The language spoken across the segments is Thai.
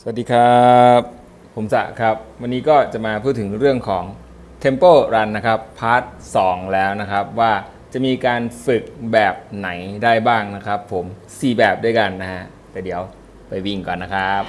สวัสดีครับ ผมจะครับ วันนี้ก็จะมาพูดถึงเรื่องของ Tempo Run นะครับพาร์ท 2 แล้วนะครับ ว่าจะมีการฝึกแบบไหนได้บ้างนะครับ ผม 4 แบบด้วยกันนะฮะแต่เดี๋ยวไปวิ่งก่อนนะครับ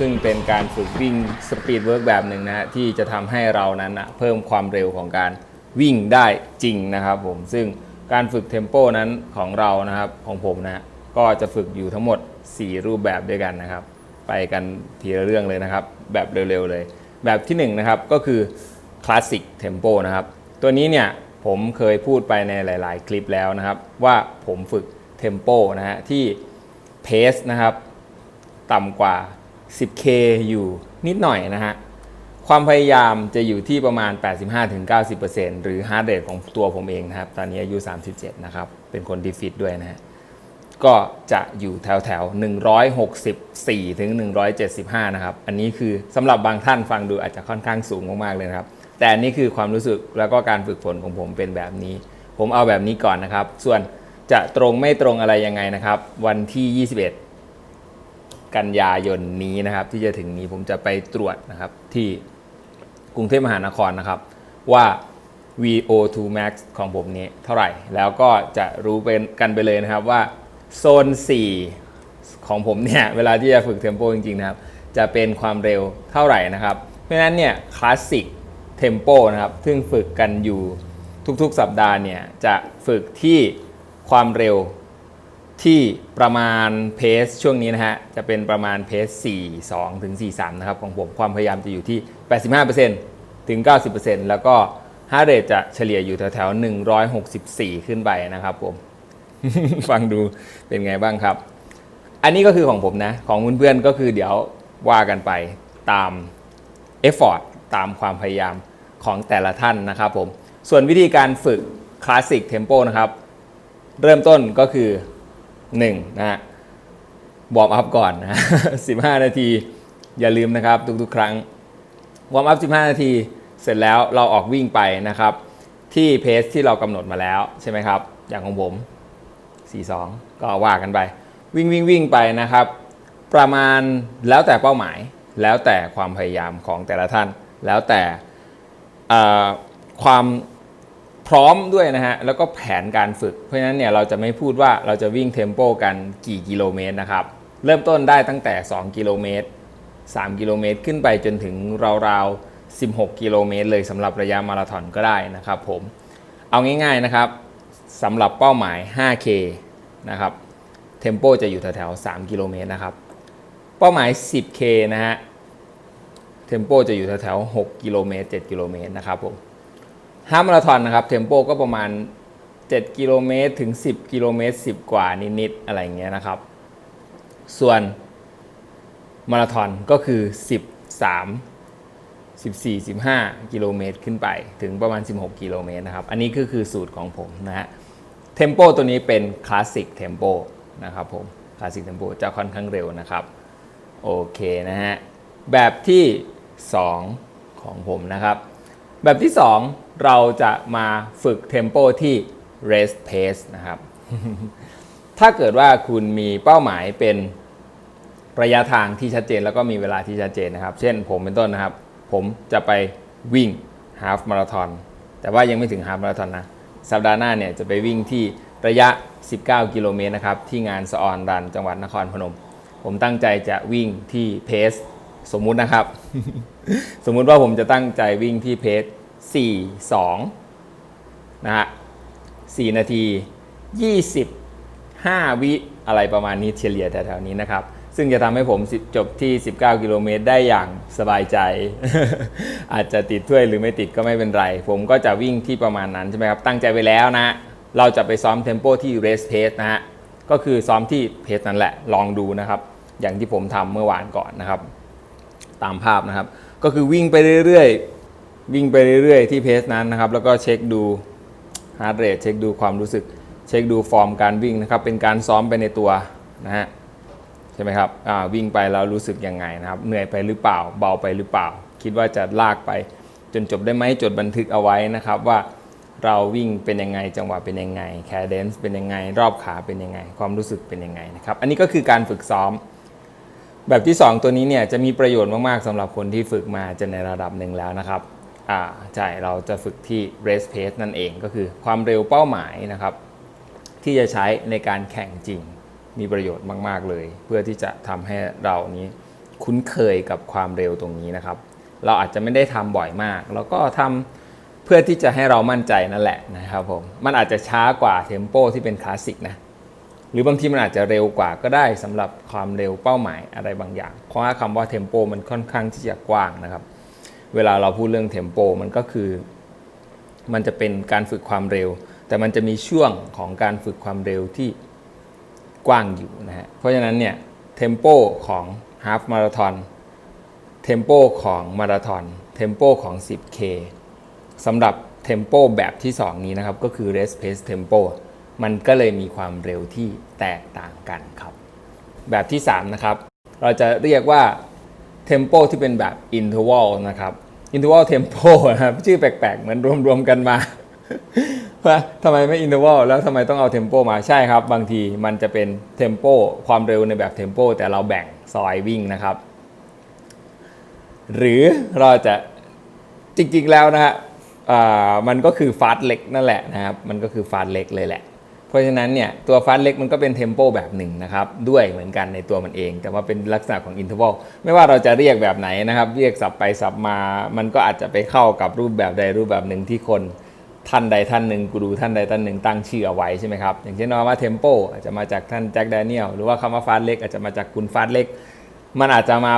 ซึ่งเป็นการฝึกวิ่งสปีดเวิร์กแบบหนึ่งนะฮะที่จะทำให้เรานั้นนะเพิ่มความเร็วของการวิ่งได้จริงนะครับผมซึ่งการฝึกเทมโปนั้นของเรานะครับของผมนะก็จะฝึกอยู่ทั้งหมด 4 รูปแบบด้วยกันนะครับ ไปกันทีละเรื่องเลยนะครับ แบบเร็วๆเลย แบบที่1นะครับก็คือคลาสสิกเทมโปนะครับตัวนี้เนี่ยผมเคยพูดไปในหลาย ๆ คลิปแล้วนะครับ ว่าผมฝึกเทมโปนะฮะที่เพสนะครับต่ำกว่า 10K อยู่นิดหน่อยนะฮะ ความพยายามจะอยู่ที่ประมาณ 85-90%หรือ heart rate ของตัวผมเองนะครับ ตอนนี้อายุ 37 นะครับ เป็นคนที่ฟิตด้วยนะฮะ ก็จะอยู่แถวแถวๆ164 ถึง 175 นะครับ อันนี้คือสำหรับบางท่านฟังดูอาจจะค่อนข้างสูงมากๆเลยนะครับ แต่นนี้คือความรู้สึกแล้วก็การฝึกฝนของผมเป็นแบบนี้ ผมเอาแบบนี้ก่อนนะครับ ส่วนจะตรงไม่ตรงอะไรยังไงนะครับ วันที่ 21 กันยายนนี้นะครับ ที่จะถึงนี้ผมจะไปตรวจนะครับที่กรุงเทพมหานครนะครับ ว่า VO2 max ของผมนี้เท่าไหร่ แล้วก็จะรู้เป็นกันไปเลยนะครับว่าโซน 4 ของผมเนี่ย เวลาที่จะฝึกเทมโปจริงๆนะครับ จะเป็นความเร็วเท่าไหร่นะครับ เพราะฉะนั้นเนี่ยคลาสสิกเทมโปนะครับ ซึ่งฝึกกันอยู่ทุกๆสัปดาห์เนี่ย จะฝึกที่ความเร็ว ที่ประมาณเพสช่วงนี้นะฮะ จะเป็นประมาณเพส42ถึง43 นะครับ ของผมความพยายามจะอยู่ที่ 85%ถึง 90%แล้วก็ฮาร์เรทจะเฉลี่ยอยู่แถวๆ 164 ขึ้นไปนะครับผม ฟังดูเป็นไงบ้างครับ อันนี้ก็คือของผมนะ ของเพื่อนๆก็คือเดี๋ยวว่ากันไปตาม effort ตามความพยายามของแต่ละท่านนะครับผม ส่วนวิธีการฝึกคลาสสิกเทมโปนะครับ เริ่มต้นก็คือ 1นะฮะวอร์มอัพก่อนนะ15 นาที อย่าลืมนะครับ ทุกๆ ครั้งวอร์มอัพ 15 นาที เสร็จแล้วเราออกวิ่งไปนะครับ ที่เพสที่เรากำหนดมาแล้วใช่ไหมครับ อย่างของผม 42 ก็ว่ากันไป วิ่งวิ่งวิ่งไปนะครับ ประมาณแล้วแต่เป้าหมาย แล้วแต่ความพยายามของแต่ละท่าน แล้วแต่ความ พร้อมด้วยนะฮะ แล้วก็แผนการฝึก เพราะฉะนั้นเนี่ยเราจะไม่พูดว่าเราจะวิ่งเทมโปกันกี่กิโลเมตรนะครับ เริ่มต้นได้ตั้งแต่ 2 กิโลเมตร 3 กิโลเมตรขึ้นไปจนถึงราวๆ 16 กิโลเมตรเลยสำหรับระยะมาราธอนก็ได้นะครับผม เอาง่ายๆนะครับสำหรับเป้าหมาย 5K นะครับ เทมโปจะอยู่แถวๆ 3 กิโลเมตรนะครับ เป้าหมาย 10K นะฮะ เทมโปจะอยู่แถวๆ 6 กิโลเมตร 7 กิโลเมตรนะครับผม ฮามาราธอนนะครับเทมโปก็ประมาณ 7 กิโลเมตรถึง 10 กิโลเมตร 10 กว่านิดๆอะไรเงี้ยนะครับ ส่วนมาราธอนก็คือ 13 14 15 กิโลเมตรขึ้นไปถึงประมาณ 16 กิโลเมตรนะครับ อันนี้ก็คือสูตรของผมนะฮะเทมโปตัวนี้เป็นคลาสสิกเทมโปนะครับผมคลาสสิกเทมโปจะค่อนข้างเร็วนะครับ โอเคนะฮะ แบบที่ 2 ของผมนะครับ แบบที่ 2 เราจะมาฝึกเทมโปที่ rest pace นะครับ ถ้าเกิดว่าคุณมีเป้าหมายเป็นระยะทางที่ชัดเจนแล้วก็มีเวลาที่ชัดเจนนะครับ เช่นผมเป็นต้นนะครับ ผมจะไปวิ่งฮาฟมาราทอนแต่ว่ายังไม่ถึงฮาฟมาราทอนนะ สัปดาห์หน้าเนี่ยจะไปวิ่งที่ระยะ 19 กิโลเมตรนะครับ ที่งานสะออนรันจังหวัดนครพนม ผมตั้งใจจะวิ่งที่เพสสมมุตินะครับ สมมุติว่าผมจะตั้งใจวิ่งที่เพส 42นะฮะ4นาที 25 วิอะไรประมาณนี้เฉลี่ยแถวๆนี้นะครับ ซึ่งจะทำให้ผมจบที่ 19 กิโลเมตรได้อย่างสบายใจ อาจจะติดถ้วยหรือไม่ติดก็ไม่เป็นไร ผมก็จะวิ่งที่ประมาณนั้นใช่ไหมครับ ตั้งใจไว้แล้วนะ เราจะไปซ้อมเทมโปที่ race pace นะฮะ ก็คือซ้อมที่เพจนั่นแหละ ลองดูนะครับ อย่างที่ผมทำเมื่อวานก่อนนะครับ ตามภาพนะครับ ก็คือวิ่งไปเรื่อยๆ วิ่งไปเรื่อยๆ ที่เพจนั้นนะครับ แล้วก็เช็คดูฮาร์ดเรทเช็คดูความรู้สึก เช็คดูฟอร์มการวิ่งนะครับ เป็นการซ้อมไปในตัวนะฮะใช่ไหมครับวิ่งไปแล้วรู้สึกยังไงนะครับ เหนื่อยไปหรือเปล่า เบาไปหรือเปล่า คิดว่าจะลากไป จนจบได้ไหมจดบันทึกเอาไว้นะครับว่าเราวิ่งเป็นยังไงจังหวะเป็นยังไงแคเดนซ์เป็นยังไง รอบขาเป็นยังไง ความรู้สึกเป็นยังไงนะครับอันนี้ก็คือการฝึกซ้อม แบบที่ 2 ตัวนี้เนี่ยจะมีประโยชน์มากๆสำหรับคนที่ฝึกมาจะในระดับหนึ่งแล้วนะครับ ใช่เราจะฝึกที่ race pace นั่นเองก็คือความเร็วเป้าหมายนะครับ ที่จะใช้ในการแข่งจริงมีประโยชน์มาก ๆ เลย เพื่อที่จะทำให้เรานี้คุ้นเคยกับความเร็วตรงนี้นะครับ เราอาจจะไม่ได้ทำบ่อยมาก แล้วก็ทำเพื่อที่จะให้เรามั่นใจนั่นแหละนะครับผมมันอาจจะช้ากว่าเทมโปที่เป็นคลาสสิกนะหรือบางทีมันอาจจะเร็วกว่าก็ได้สำหรับความเร็วเป้าหมายอะไรบางอย่าง เพราะว่าคำว่าเทมโปมันค่อนข้างที่จะกว้างนะครับ เวลาเราพูดเรื่องเทมโปมันก็คือ มันจะเป็นการฝึกความเร็ว แต่มันจะมีช่วงของการฝึกความเร็วที่กว้างอยู่นะฮะเพราะฉะนั้นเนี่ยเทมโปของฮาฟมาราทอนเทมโปของมาราทอนเทมโปของ 10K สำหรับเทมโปแบบที่ 2 นี้นะครับ ก็คือ Race Pace Tempo มันก็เลยมีความเร็วที่แตกต่างกันครับ แบบที่ 3 นะครับ เราจะเรียกว่า Tempo ที่เป็นแบบ Interval นะครับ Interval Tempo นะครับชื่อแปลกๆ เหมือนรวมๆกันมาว่าทำไมไม่ Interval แล้วทำไมต้องเอา Tempo มาใช่ครับ บางทีมันจะเป็น Tempo ความเร็วในแบบ Tempo แต่เราแบ่งซอยวิ่งนะครับ หรือเราจะจริงๆแล้วนะฮะมันก็คือฟาสเล็กนั่นแหละนะครับ มันก็คือฟาสเล็กเลยแหละ ราะฉะนั้นเนี่ยตัวฟาสเล็กมันก็เป็นเทมโปแบบหนึ่งนะครับด้วยเหมือนกันในตัวมันเอง แต่ว่าเป็นลักษณะของอินเทอร์วัลไม่ว่าเราจะเรียกแบบไหนนะครับ เรียกสับไปสับมา มันก็อาจจะไปเข้ากับรูปแบบใดรูปแบบหนึ่งที่คนท่านใดท่านหนึ่งกูรูท่านใดท่านหนึ่งตั้งชื่อเอาไวใช่ไหมครับ อย่างเช่นว่าเทมโปอาจจะมาจากท่านแจ็คแดเนียลหรือว่าคำว่าฟาสเล็กอาจจะมาจากคุณฟาสเล็กมันอาจจะมา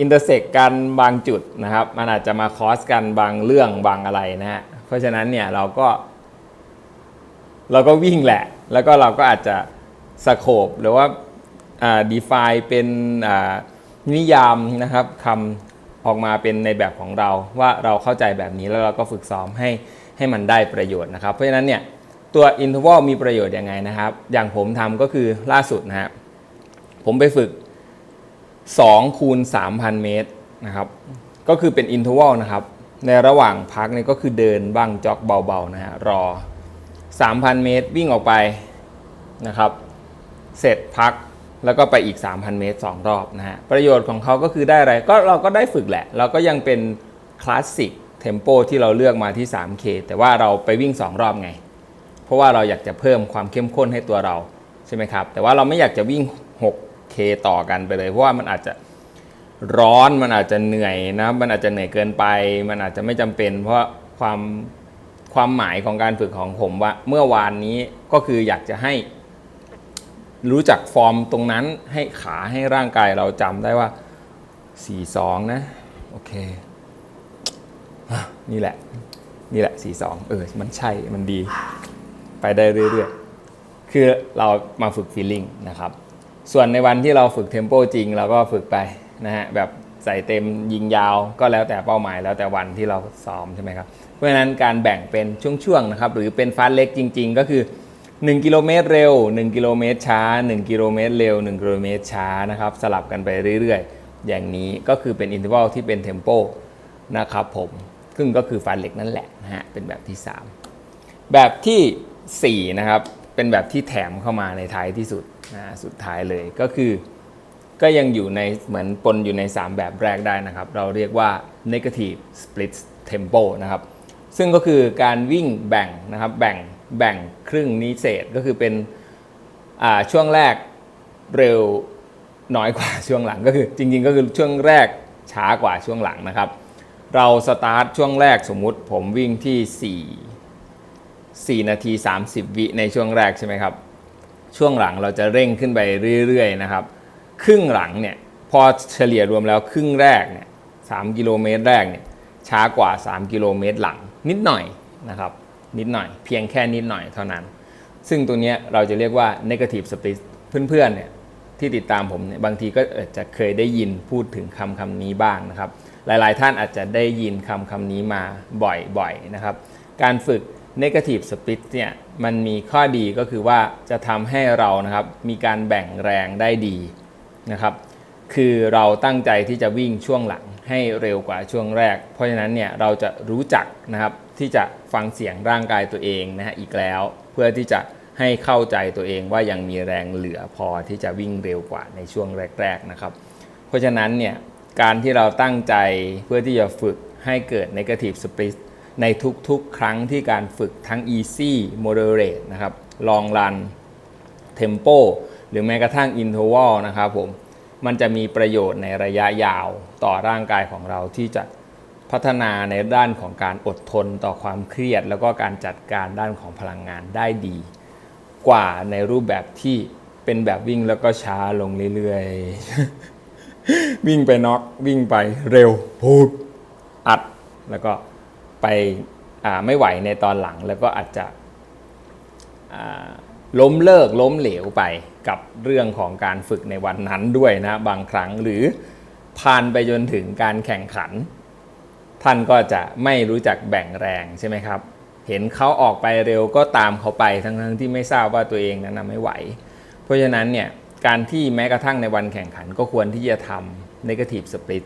อินเตอร์เซกกันบางจุดนะครับ มันอาจจะมาคอสกันบางเรื่องบางอะไรนะฮะเพราะฉะนั้นเนี่ยเราก็ เราก็วิ่งแหละ แล้วก็เราก็อาจจะสโคบหรือว่าอ่า define เป็นนิยามนะครับคำออกมาเป็นในแบบของเรา ว่าเราเข้าใจแบบนี้แล้วเราก็ฝึกซ้อมให้ให้มันได้ประโยชน์นะครับ เพราะฉะนั้นเนี่ยตัว interval มีประโยชน์ยังไงนะครับ อย่างผมทำก็คือล่าสุดนะฮะผมไปฝึก2คูณ3,000 เมตรนะครับ ก็คือเป็นอินท r ว a ลนะครับ ในระหว่างพักเนี่ยก็คือเดินบ้างจ็อกเบาๆนะฮะรอ 3,000 เมตร วิ่งออกไปนะครับ เสร็จพักแล้วก็ไปอีก 3,000 เมตร 2 รอบนะฮะ ประโยชน์ของเขาก็คือได้อะไร ก็เราก็ได้ฝึกแหละ เราก็ยังเป็นคลาสสิกเทมโปที่เราเลือกมาที่ 3K แต่ว่าเราไปวิ่ง 2 รอบไง เพราะว่าเราอยากจะเพิ่มความเข้มข้นให้ตัวเราใช่ไหมครับ แต่ว่าเราไม่อยากจะวิ่ง 6K ต่อกันไปเลย เพราะว่ามันอาจจะร้อน มันอาจจะเหนื่อยนะ มันอาจจะเหนื่อยเกินไป มันอาจจะไม่จำเป็น เพราะความ ความหมายของการฝึกของผมว่า เมื่อวานนี้ก็คืออยากจะให้ รู้จักฟอร์มตรงนั้นให้ขาให้ร่างกายเราจำได้ว่า 4-2 นะ โอเค นี่แหละ นี่แหละ 4-2 เออ มันใช่มันดี ไปได้เรื่อยๆ คือเรามาฝึกฟีลลิ่งนะครับ ส่วนในวันที่เราฝึกเทมโปจริงเราก็ฝึกไปนะฮะแบบ ใส่เต็มยิงยาวก็แล้วแต่เป้าหมายแล้วแต่วันที่เราซ้อมใช่ไหมครับเพราะฉะนั้นการแบ่งเป็นช่วงๆนะครับหรือเป็นฟาสเล็กจริง ๆ ก็คือ 1 กิโลเมตรเร็ว 1 กิโลเมตรช้า 1 กิโลเมตรเร็ว 1 กิโลเมตรช้านะครับสลับกันไปเรื่อยๆ อย่างนี้ก็คือเป็นอินเทอร์วัลที่เป็นเทมโปนะครับผมซึ่งก็คือฟาสเล็กนั่นแหละนะฮะเป็นแบบที่ 3 แบบทีสี่4 นะครับเป็นแบบที่แถมเข้ามาในท้ายที่สุดนะสุดท้ายเลยก็คือ ก็ยังอยู่ในเหมือนปนอยู่ใน 3 แบบแรกได้นะครับ เราเรียกว่า negative split tempo นะครับ ซึ่งก็คือการวิ่งแบ่งนะครับ แบ่งแบ่งครึ่งนี้เศษก็คือเป็นอ่าช่วงแรกเร็วน้อยกว่าช่วงหลังก็คือจริงๆ ก็คือช่วงแรกช้ากว่าช่วงหลังนะครับ เราสตาร์ทช่วงแรกสมมุติผมวิ่งที่ 4 4 นาที 30 วิในช่วงแรกใช่ไหมครับ ช่วงหลังเราจะเร่งขึ้นไปเรื่อยๆนะครับ ครึ่งหลังเนี่ยพอเฉลี่ยรวมแล้วครึ่งแรกเนี่ยสกิโลเมตรแรกเนี่ยช้ากว่า 3 กิโลเมตรหลังนิดหน่อยนะครับนิดหน่อย เพียงแค่นิดหน่อยเท่านั้น ซึ่งตัวเนี้ยเราจะเรียกว่า negative split เพื่อนๆเนี่ยที่ติดตามผมเนี่ยบางทีก็อาจจะเคยได้ยินพูดถึงคำคำนี้บ้างนะครับ หลายๆท่านอาจจะได้ยินคำคำนี้มาบ่อยๆนะครับ การฝึก negative split เนี่ยมันมีข้อดีก็คือว่าจะทำให้เรานะครับมีการแบ่งแรงได้ดี นะครับ คือเราตั้งใจที่จะวิ่งช่วงหลังให้เร็วกว่าช่วงแรก เพราะฉะนั้นเนี่ยเราจะรู้จักนะครับที่จะฟังเสียงร่างกายตัวเองนะฮะอีกแล้ว เพื่อที่จะให้เข้าใจตัวเองว่ายังมีแรงเหลือพอที่จะวิ่งเร็วกว่าในช่วงแรก ๆนะครับ เพราะฉะนั้นเนี่ยการที่เราตั้งใจเพื่อที่จะฝึกให้เกิด negative split ในทุกๆ ครั้งที่การฝึกทั้ง easy moderate นะครับ long run tempo หรือแม้กระทั่ง interval นะครับผมมันจะมีประโยชน์ในระยะยาวต่อร่างกายของเราที่จะพัฒนาในด้านของการอดทนต่อความเครียด แล้วก็การจัดการด้านของพลังงานได้ดี กว่าในรูปแบบที่เป็นแบบวิ่งแล้วก็ช้าลงเรื่อยๆ วิ่งไปน็อกวิ่งไปเร็วพูดอัดแล้วก็ไปไม่ไหวในตอนหลังแล้วก็อาจจะ ล้มเลิกล้มเหลวไปกับเรื่องของการฝึกในวันนั้นด้วยนะบางครั้งหรือผ่านไปจนถึงการแข่งขัน ท่านก็จะไม่รู้จักแบ่งแรงใช่ไหมครับ เห็นเขาออกไปเร็วก็ตามเขาไปทั้งๆที่ไม่ทราบว่าตัวเองนั้นไม่ไหว เพราะฉะนั้นเนี่ยการที่แม้กระทั่งในวันแข่งขันก็ควรที่จะทำ negative split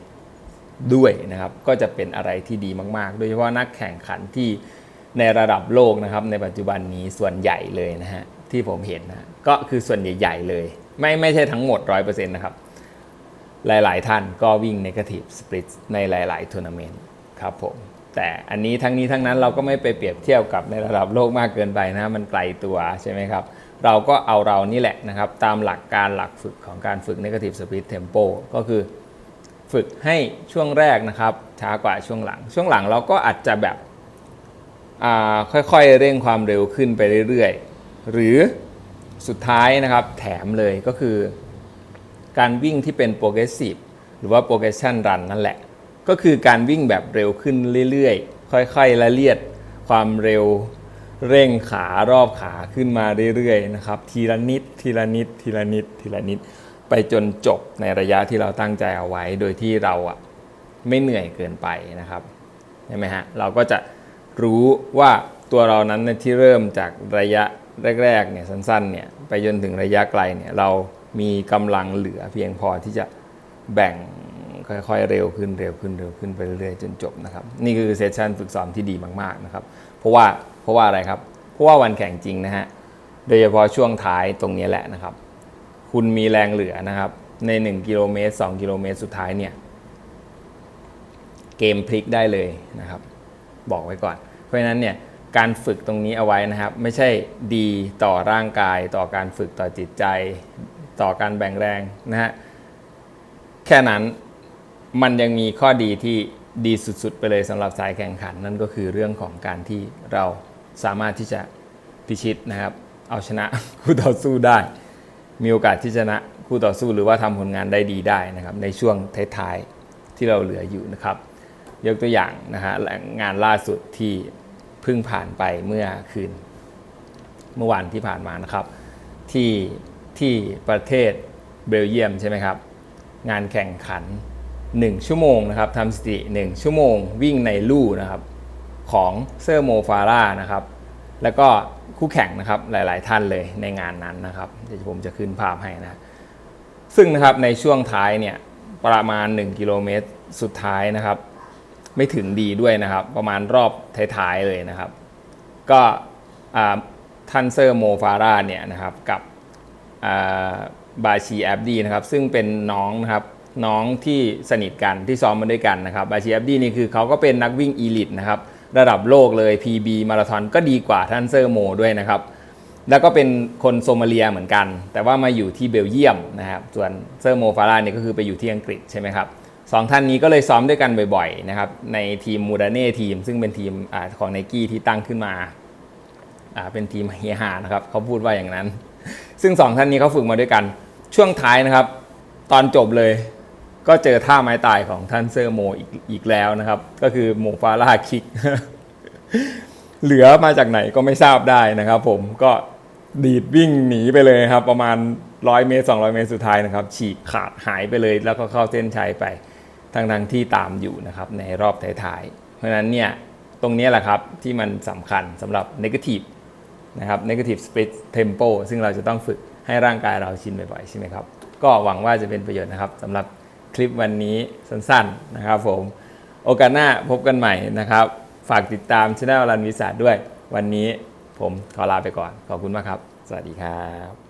ด้วยนะครับก็จะเป็นอะไรที่ดีมาก ๆ โดยเฉพาะนักแข่งขันที่ในระดับโลกนะครับในปัจจุบันนี้ส่วนใหญ่เลยนะฮะ ที่ผมเห็นนะก็คือส่วนใหญ่ ๆ เลย ไม่ไม่ใช่ทั้งหมด 100%นะครับ หลาย ๆ ท่านก็วิ่ง negative split ในหลาย ๆ ทัวร์นาเมนต์ครับผม แต่อันนี้ทั้งนี้ทั้งนั้นเราก็ไม่ไปเปรียบเทียบกับในระดับโลกมากเกินไปนะมันไกลตัวใช่ไหมครับ เราก็เอาเรานี่แหละนะครับ ตามหลักการหลักฝึกของการฝึก negative split tempo ก็คือฝึกให้ช่วงแรกนะครับ ช้ากว่าช่วงหลัง ช่วงหลังเราก็อาจจะแบบอ่าค่อยๆเร่งความเร็วขึ้นไปเรื่อยๆ หรือสุดท้ายนะครับแถมเลยก็คือ การวิ่งที่เป็น progressive หรือว่า progression run นั่นแหละ ก็คือการวิ่งแบบเร็วขึ้นเรื่อยๆ ค่อยๆ ละเลียดความเร็วเร่งขารอบขาขึ้นมาเรื่อยๆนะครับทีละนิดทีละนิดทีละนิดทีละนิด ไปจนจบในระยะที่เราตั้งใจเอาไว้ โดยที่เราอะไม่เหนื่อยเกินไปนะครับใช่ไหมฮะเราก็จะรู้ว่าตัวเรานั้นที่เริ่มจากระยะ แรกๆเนี่ยสั้นๆเนี่ยไปจนถึงระยะไกลเนี่ยเรามีกำลังเหลือเพียงพอที่จะแบ่งค่อยๆเร็วขึ้นเร็วขึ้นเร็วขึ้นไปเรื่อยๆจนจบนะครับนี่คือเซสชันฝึกซ้อมที่ดีมากๆนะครับเพราะว่าเพราะว่าอะไรครับ เพราะว่าวันแข่งจริงนะฮะโดยเฉพาะช่วงท้ายตรงนี้แหละนะครับ คุณมีแรงเหลือนะครับใน 1 กิโลเมตร 2 กิโลเมตรสุดท้ายเนี่ยเกมพลิกได้เลยนะครับ บอกไว้ก่อน เพราะฉะนั้นเนี่ย การฝึกตรงนี้เอาไว้นะครับ ไม่ใช่ดีต่อร่างกาย ต่อการฝึกต่อจิตใจ ต่อการแบ่งแรงนะฮะแค่นั้นมันยังมีข้อดีที่ดีสุดๆ ไปเลยสำหรับสายแข่งขัน นั่นก็คือเรื่องของการที่เราสามารถที่จะพิชิตนะครับ เอาชนะคู่ต่อสู้ได้ มีโอกาสที่ชนะคู่ต่อสู้หรือว่าทำผลงานได้ดีได้นะครับ ในช่วงท้ายๆที่เราเหลืออยู่นะครับ ยกตัวอย่างนะฮะงานล่าสุดที่ เพิ่งผ่านไปเมื่อคืน เมื่อวานที่ผ่านมานะครับ ที่ที่ประเทศเบลเยียมใช่ไหมครับ งานแข่งขัน 1 ชั่วโมงนะครับทำสถิติ1ชั่วโมงวิ่งในลู่นะครับของเซอร์โมฟาร่านะครับ แล้วก็คู่แข่งนะครับหลาย ๆ ท่านเลยในงานนั้นนะครับเดี๋ยวผมจะขึ้นภาพให้นะซึ่งนะครับในช่วงท้ายเนี่ยประมาณ 1 กิโลเมตรสุดท้ายนะครับ ไม่ถึงดีด้วยนะครับ ประมาณรอบท้ายๆเลยนะครับ ก็อ่าทันเซอร์โมฟาราเนี่ยนะครับกับบาชีแอบดีนะครับซึ่งเป็นน้องนะครับน้องที่สนิทกันที่ซ้อมมาด้วยกันนะครับบาชีแอบดีนี่คือเขาก็เป็นนักวิ่งอีลิตนะครับระดับโลกเลย PB มาราธอนก็ดีกว่าท่านเซอร์โมด้วยนะครับ แล้วก็เป็นคนโซมาเลียเหมือนกัน แต่ว่ามาอยู่ที่เบลเยียมนะครับส่วนเซอร์โมฟาราเนี่ยก็คือไปอยู่ที่อังกฤษใช่ไหมครับ สองท่านนี้ก็เลยซ้อมด้วยกันบ่อย ๆ นะครับ ในทีมมูดาเน่ทีม ซึ่งเป็นทีมอของไนกี้ที่ตั้งขึ้นมาอ่าเป็นทีมเฮฮานะครับเขาพูดว่าอย่างนั้น ซึ่งสองท่านนี้เขาฝึกมาด้วยกันช่วงท้ายนะครับ ตอนจบเลยก็เจอท่าไม้ตายของท่านเซอร์โมอีกอีกแล้วนะครับ ก็คือโมฟาร่าคิก เหลือมาจากไหนก็ไม่ทราบได้นะครับผมก็ดีดวิ่งหนีไปเลยครับ ประมาณ 100 เมตร 200 เมตรสุดท้ายนะครับ ฉีกขาดหายไปเลยแล้วก็เข้าเส้นชัยไป ทั้งทงที่ตามอยู่นะครับในรอบท้ายๆ เพราะฉะนั้นเนี่ยตรงนี้แหละครับที่มันสำคัญสำหรับ negative นะครับ negative split tempo ซึ่งเราจะต้องฝึกให้ร่างกายเราชินบ่อยๆ ใช่ไหมครับ ก็หวังว่าจะเป็นประโยชน์นะครับสำหรับคลิปวันนี้สั้นๆนะครับผม โอกาสหน้าพบกันใหม่นะครับ ฝากติดตามช anel รันวิสาด้วย วันนี้ผมขอลาไปก่อน ขอบคุณมากครับ สวัสดีครับ